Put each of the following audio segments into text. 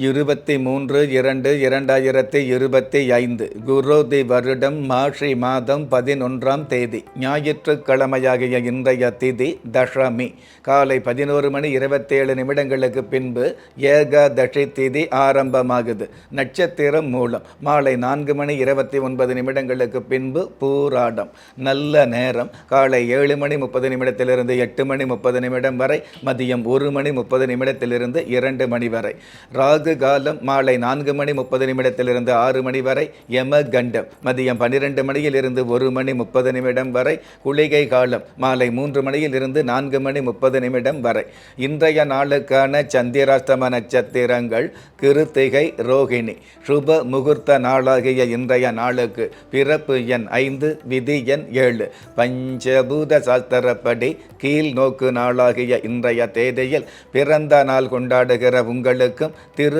இருபத்தி மூன்று இரண்டு இரண்டாயிரத்தி இருபத்தி ஐந்து குரோதி வருடம் மாஷி மாதம் பதினொன்றாம் தேதி ஞாயிற்றுக்கிழமையாகிய இன்றைய திதி தஷமி காலை பதினோரு மணி இருபத்தேழு நிமிடங்களுக்கு பின்பு ஏகாதசி திதி ஆரம்பமாகுது. நட்சத்திரம் மூலம் மாலை நான்கு மணி இருபத்தி ஒன்பது நிமிடங்களுக்கு பின்பு பூராடம். நல்ல நேரம். காலை ஏழு மணி முப்பது நிமிடத்திலிருந்து எட்டு மணி முப்பது நிமிடம் வரை மதியம் ஒரு மணி முப்பது நிமிடத்திலிருந்து இரண்டு மணி வரை. ராகு ராகு காலம் மாலை நான்கு மணி முப்பது நிமிடத்திலிருந்து ஆறு மணி வரை யம கண்டம் மதியம் பன்னிரெண்டு மணியிலிருந்து ஒரு மணி முப்பது நிமிடம் வரை குளிகை காலம் மாலை மூன்று மணியிலிருந்து நான்கு மணி முப்பது நிமிடம் வரை. இன்றைய நாளுக்கான சந்திராஷ்டம நட்சத்திரங்கள் கிருத்திகை ரோகிணி. சுப முகூர்த்த நாளாகிய இன்றைய நாளுக்கு பிறப்பு எண் ஐந்து விதி எண் ஏழு. பஞ்சபூத சாஸ்திரப்படி கீழ் நோக்கு நாளாகிய இன்றைய தேதியில் பிறந்த நாள் கொண்டாடுகிற உங்களுக்கும் திரு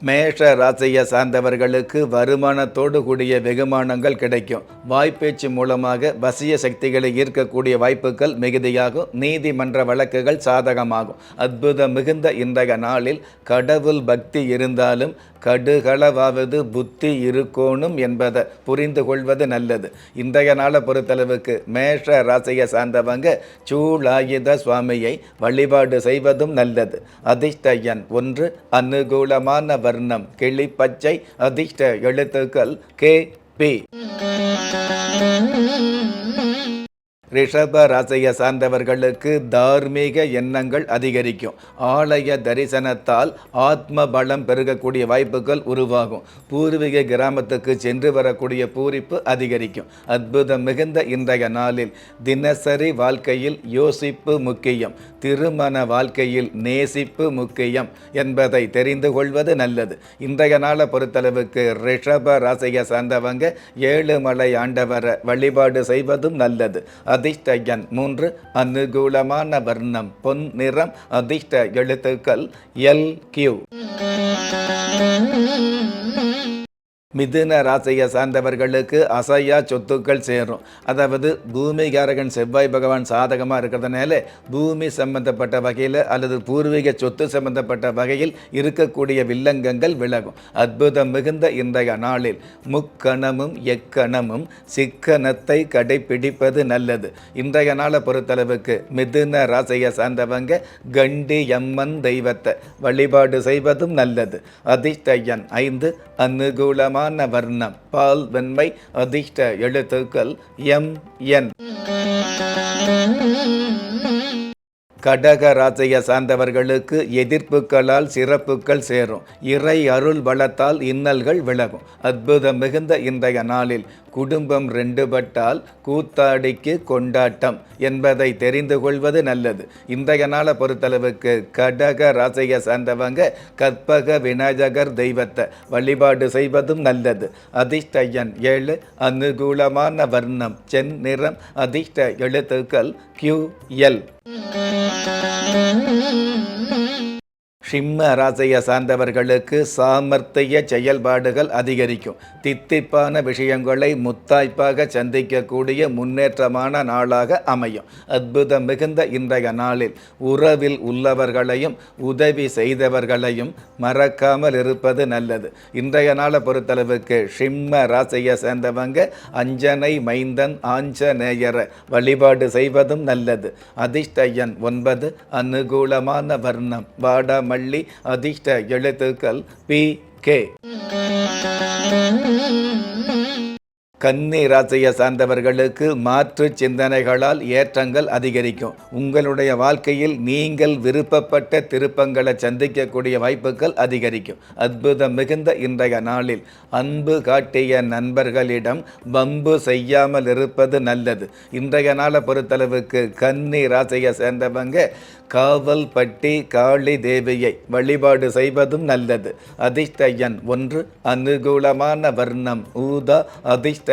மேஷ ராசியை சார்ந்தவர்களுக்கு வருமானத்தோடு கூடிய வெகுமானங்கள் கிடைக்கும். வாய்ப்பேச்சு மூலமாக வசிய சக்திகளை ஈர்க்கக்கூடிய வாய்ப்புகள் மிகுதியாகும். நீதிமன்ற வழக்குகள் சாதகமாகும். அற்புதம் மிகுந்த இன்றைய நாளில் கடவுள் பக்தி இருந்தாலும் கடுகளவாவது புத்தி இருக்கோணும் என்பதை புரிந்து கொள்வது நல்லது. இன்றைய நாளை பொறுத்தளவுக்கு மேஷ ராசியை சார்ந்தவங்க சூளாயுத சுவாமியை வழிபாடு செய்வதும் நல்லது. அதிர்ஷ்ட எண் ஒன்று அனுகூலமான வர்ணம் கிளிப்பச்சை அதிர்ஷ்ட எழுத்துக்கள் கே பி. ரிஷப ராசியை சார்ந்தவர்களுக்கு தார்மீக எண்ணங்கள் அதிகரிக்கும். ஆலய தரிசனத்தால் ஆத்ம பலம் பெருகக்கூடிய வாய்ப்புகள் உருவாகும். பூர்வீக கிராமத்துக்கு சென்று வரக்கூடிய பூரிப்பு அதிகரிக்கும். அற்புதம் மிகுந்த இன்றைய நாளில் தினசரி வாழ்க்கையில் யோசிப்பு முக்கியம். திருமண வாழ்க்கையில் நேசிப்பு முக்கியம் என்பதை தெரிந்து கொள்வது நல்லது. இன்றைய நாளை பொறுத்தளவுக்கு ரிஷப ராசியை சார்ந்தவங்க ஏழு மலை ஆண்டவரை வழிபாடு செய்வதும் நல்லது. அது எண் மூன்று அனுகூலமான வர்ணம் பொன் நிறம் அதிர்ஷ்ட எழுத்துக்கள் எல் கியூ. மிதுன ராசியை சார்ந்தவர்களுக்கு அசையா சொத்துக்கள் சேரும். அதாவது பூமிகாரகன் செவ்வாய் பகவான் சாதகமாக இருக்கிறதுனால பூமி சம்பந்தப்பட்ட வகையில் அல்லது பூர்வீக சொத்து சம்பந்தப்பட்ட வகையில் இருக்கக்கூடிய வில்லங்கங்கள் விலகும். அற்புதம் மிகுந்த இன்றைய நாளில் முக்கணமும் எக்கணமும் சிக்கனத்தை கடைபிடிப்பது நல்லது. இன்றைய நாளை பொறுத்தளவுக்கு மிதுன ராசியை சார்ந்தவங்க கண்டி எம்மன் தெய்வத்தை வழிபாடு செய்வதும் நல்லது. அதிர்ஷ்ட எண் ஐந்து அனுகூலமாக மான வர்ணம். பால் வெண்மை அதிர்ஷ்ட எழுத்துக்கள் எம் என். கடக ராசியை சார்ந்தவர்களுக்கு எதிர்ப்புகளால் சிறப்புகள் சேரும். இறை அருள் பலத்தால் இன்னல்கள் விலகும். அற்புதம் மிகுந்த இன்றைய நாளில் குடும்பம் ரெண்டுபட்டால் கூத்தாடிக்கு கொண்டாட்டம் என்பதை தெரிந்து கொள்வது நல்லது. இன்றைய நாளை பொறுத்தளவுக்கு கடக ராசியை சார்ந்தவங்க கற்பக விநாயகர் தெய்வத்தை வழிபாடு செய்வதும் நல்லது. அதிர்ஷ்ட எண் ஏழு அனுகூலமான வர்ணம் சென் நிறம் அதிர்ஷ்ட எழுத்துக்கள் கியூ எல் Mm-hmm. சிம்ம ராசியை சார்ந்தவர்களுக்கு சாமர்த்திய செயல்பாடுகள் அதிகரிக்கும். தித்திப்பான விஷயங்களை முத்தாய்ப்பாக சந்திக்கக்கூடிய முன்னேற்றமான நாளாக அமையும். அற்புதம் மிகுந்த இன்றைய நாளில் உறவில் உள்ளவர்களையும் உதவி செய்தவர்களையும் மறக்காமல் இருப்பது நல்லது. இன்றைய நாளை பொறுத்தளவுக்கு சிம்ம ராசியை சேர்ந்தவங்க அஞ்சனை மைந்தன் ஆஞ்சநேயரை வழிபாடு செய்வதும் நல்லது. அதிர்ஷ்ட எண் ஒன்பது அனுகூலமான வர்ணம் வாடாம மல்லி அதிர்ஷ்ட எழுத்துக்கள் பி கே கன்னி ராசியை சார்ந்தவர்களுக்கு மாற்று சிந்தனைகளால் ஏற்றங்கள் அதிகரிக்கும். உங்களுடைய வாழ்க்கையில் நீங்கள் விருப்பப்பட்ட திருப்பங்களை சந்திக்கக்கூடிய வாய்ப்புகள் அதிகரிக்கும். அற்புதம் மிகுந்த இன்றைய நாளில் அன்பு காட்டிய நண்பர்களிடம் வம்பு செய்யாமல் இருப்பது நல்லது. இன்றைய நாளை பொறுத்தளவுக்கு கன்னி ராசியை சேர்ந்தவங்க காவல்பட்டி காளி தேவியை வழிபாடு செய்வதும் நல்லது. அதிர்ஷ்ட எண் ஒன்று அனுகூலமான வர்ணம் ஊதா அதிர்ஷ்ட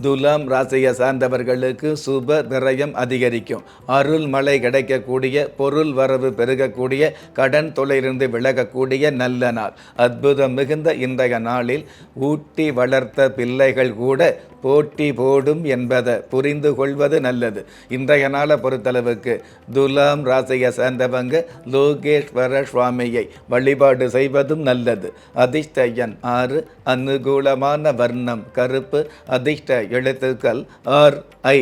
துலாம் ராசியை சார்ந்தவர்களுக்கு சுப விரயம் அதிகரிக்கும். அருள் மழை கிடைக்கக்கூடிய பொருள் வரவு பெருகக்கூடிய கடன் தொலையிலிருந்து விலகக்கூடிய நல்ல நாள். அற்புதம் மிகுந்த இன்றைய நாளில் ஊட்டி வளர்த்த பிள்ளைகள் கூட போட்டி போடும் என்பதை புரிந்து கொள்வது நல்லது. இன்றைய நாளை பொறுத்தளவுக்கு துலாம் ராசியை சேர்ந்தவங்க லோகேஸ்வர சுவாமியை வழிபாடு செய்வதும் நல்லது. அதிர்ஷ்ட எண் ஆறு அனுகூலமான வர்ணம் கருப்பு அதிர்ஷ்ட எழுத்துக்கள் ஆர் ஐ.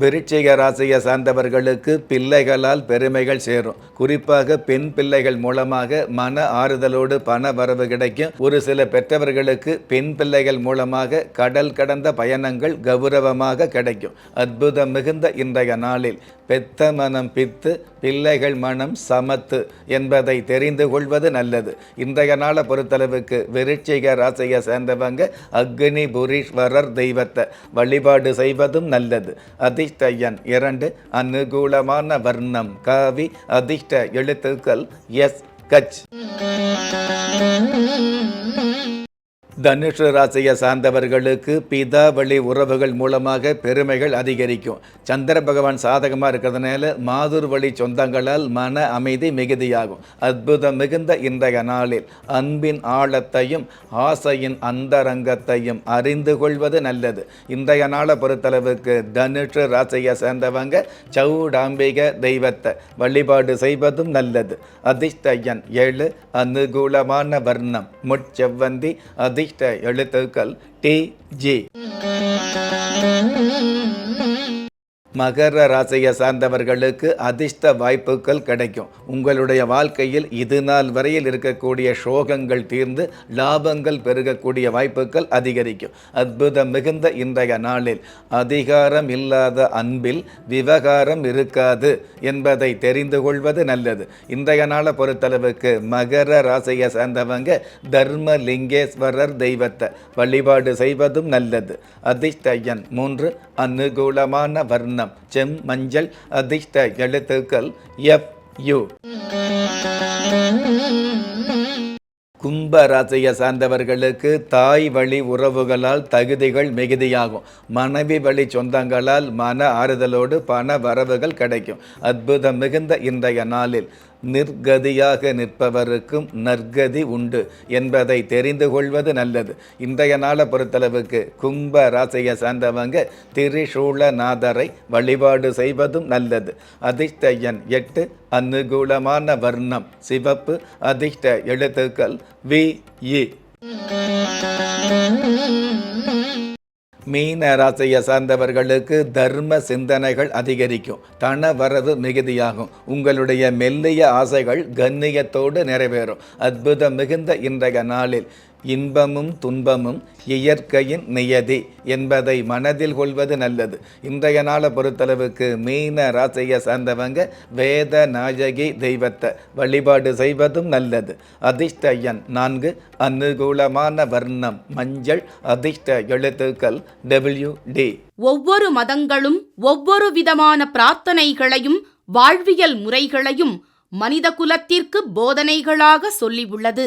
விருச்சிக ராசியை சார்ந்தவர்களுக்கு பிள்ளைகளால் பெருமைகள் சேரும். குறிப்பாக பெண் பிள்ளைகள் மூலமாக மன ஆறுதலோடு பண வரவு கிடைக்கும். ஒரு சில பெற்றவர்களுக்கு பெண் பிள்ளைகள் மூலமாக கடல் கடந்த பயணங்கள் கௌரவமாக கிடைக்கும். அற்புதம் மிகுந்த இன்றைய நாளில். பெத்த மனம் பித்து பிள்ளைகள் மனம் சமத்து என்பதை தெரிந்து கொள்வது நல்லது. இன்றைய நாளை பொறுத்தளவுக்கு விருச்சிக ராசியை சேர்ந்தவங்க அக்னி புரீஸ்வரர் தெய்வத்தை வழிபாடு செய்வதும் நல்லது. அதிர்ஷ்டயன் இரண்டு அனுகூலமான வர்ணம் காவி அதிர்ஷ்ட எழுத்துக்கள் எஸ் கச். தனுஷ ராசியை சார்ந்தவர்களுக்கு பிதா வழி உறவுகள் மூலமாக பெருமைகள் அதிகரிக்கும். சந்திர பகவான் சாதகமாக இருக்கிறதுனால மாதுர் வழி சொந்தங்களால் மன அமைதி மிகுதியாகும். அற்புதம் மிகுந்த இன்றைய நாளில் அன்பின் ஆழத்தையும் ஆசையின் அந்தரங்கத்தையும் அறிந்து கொள்வது நல்லது. இன்றைய நாளை பொறுத்தளவுக்கு தனுஷ ராசியை சேர்ந்தவங்க சௌடாம்பிக தெய்வத்தை வழிபாடு செய்வதும் நல்லது. அதிர்ஷ்டயன் ஏழு அனுகூலமான வர்ணம். முட்செவ்வந்தி அதிர்ஷ்ட எழுத்துக்கள் டி ஜி மகர ராசியை சார்ந்தவர்களுக்கு அதிர்ஷ்ட வாய்ப்புகள் கிடைக்கும். உங்களுடைய வாழ்க்கையில் இது நாள் வரையில் இருக்கக்கூடிய சோகங்கள் தீர்ந்து லாபங்கள் பெருகக்கூடிய வாய்ப்புகள் அதிகரிக்கும். அற்புதம் மிகுந்த இன்றைய நாளில் அதிகாரம் இல்லாத அன்பில் விவகாரம் இருக்காது என்பதை தெரிந்து கொள்வது நல்லது. இன்றைய நாளை பொறுத்தளவுக்கு மகர ராசியை சார்ந்தவங்க தர்மலிங்கேஸ்வரர் தெய்வத்தை வழிபாடு செய்வதும் நல்லது. அதிர்ஷ்ட எண் மூன்று அனுகூலமான வர்ணம். செம் மஞ்சள் அதிர்ஷ்ட எழுத்துக்கள் எஃப் யு கும்ப ராசியை சார்ந்தவர்களுக்கு தாய் வழி உறவுகளால் தகுதிகள் மிகுதியாகும். மனைவி வழி சொந்தங்களால் மன ஆறுதலோடு பண வரவுகள் கிடைக்கும். அற்புதம் மிகுந்த இன்றைய நாளில். நிர்கதியாக நிற்பவருக்கும் நற்கதி உண்டு என்பதை தெரிந்து கொள்வது நல்லது. இன்றைய நாளை பொறுத்தளவுக்கு கும்ப ராசியை சார்ந்தவங்க திரிசூலநாதரை வழிபாடு செய்வதும் நல்லது. அதிர்ஷ்ட எண் எட்டு அனுகூலமான வர்ணம் சிவப்பு. அதிர்ஷ்ட எழுத்துக்கள் வி இ. மீன ராசியை சார்ந்தவர்களுக்கு தர்ம சிந்தனைகள் அதிகரிக்கும். தன வரவு மிகுதியாகும். உங்களுடைய மெல்லிய ஆசைகள் கண்ணியத்தோடு நிறைவேறும். அற்புதம் மிகுந்த இன்றைய நாளில் இன்பமும் துன்பமும் இயற்கையின் நியதி என்பதை மனதில் கொள்வது நல்லது. இன்றைய நாளை பொறுத்தளவுக்கு மீன ராசியை சார்ந்தவங்க வேத நாயகி தெய்வத்தை வழிபாடு செய்வதும் நல்லது. அதிர்ஷ்ட எண் நான்கு அனுகூலமான வர்ணம் மஞ்சள் அதிர்ஷ்ட எழுத்துக்கள் டபிள்யூ டி ஒவ்வொரு மதங்களும் ஒவ்வொரு விதமான பிரார்த்தனைகளையும் வாழ்வியல் முறைகளையும் மனித குலத்திற்கு போதனைகளாக சொல்லியுள்ளது